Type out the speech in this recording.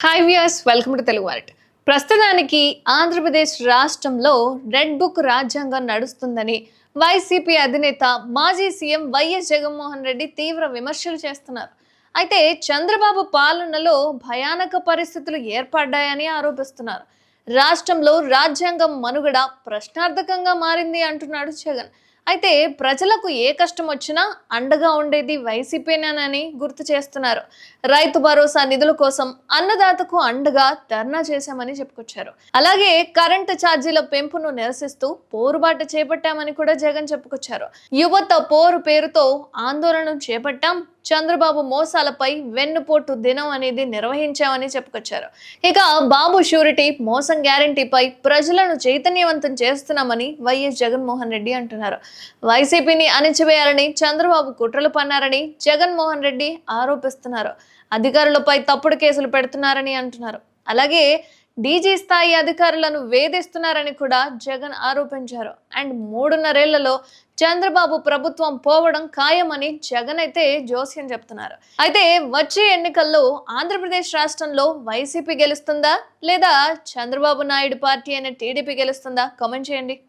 Hi viewers welcome to Telugu వారెట్ ప్రస్తుతానికి ఆంధ్రప్రదేశ్ రాష్ట్రంలో red book రాజ్యాంగం నడుస్తుందని వైసీపీ అధినేత మాజీ సీఎం వైఎస్ జగన్మోహన్ రెడ్డి తీవ్ర విమర్శలు చేస్తున్నారు. అయితే చంద్రబాబు పాలనలో భయానక పరిస్థితులు ఏర్పడ్డాయని ఆరోపిస్తున్నారు. రాష్ట్రంలో రాజ్యాంగం మనుగడ ప్రశ్నార్థకంగా మారింది అంటున్నాడు జగన్. అయితే ప్రజలకు ఏ కష్టం వచ్చినా అండగా ఉండేది వైసీపీనేనని గుర్తు చేస్తున్నారు. రైతు భరోసా నిధుల కోసం అన్నదాతకు అండగా ధర్నా చేశామని చెప్పుకొచ్చారు. అలాగే కరెంటు ఛార్జీల పెంపును నిరసిస్తూ పోరుబాటు చేపట్టామని కూడా జగన్ చెప్పుకొచ్చారు. యువత పోరు పేరుతో ఆందోళన చేపట్టాం చంద్రబాబు మోసాలపై వెన్నుపోటు దినం అనేది నిర్వహించామని చెప్పుకొచ్చారు. ఇక బాబు షూరిటీ మోసం గ్యారంటీపై ప్రజలను చైతన్యవంతం చేస్తున్నామని వైఎస్ జగన్మోహన్ రెడ్డి అంటున్నారు. వైసీపీని అణిచివేయాలని చంద్రబాబు కుట్రలు పన్నారని జగన్మోహన్ రెడ్డి ఆరోపిస్తున్నారు. అధికారులపై తప్పుడు కేసులు పెడుతున్నారని అంటున్నారు. అలాగే డీజీ స్థాయి అధికారులను వేధిస్తున్నారని కూడా జగన్ ఆరోపించారు. అండ్ మూడున్నరేళ్ళలో చంద్రబాబు ప్రభుత్వం పోవడం ఖాయమని జగన్ అయితే జోస్యం చెప్తున్నారు. అయితే వచ్చే ఎన్నికల్లో ఆంధ్రప్రదేశ్ రాష్ట్రంలో వైసీపీ గెలుస్తుందా లేదా చంద్రబాబు నాయుడు పార్టీ అయిన టీడీపీ గెలుస్తుందా? కామెంట్ చేయండి.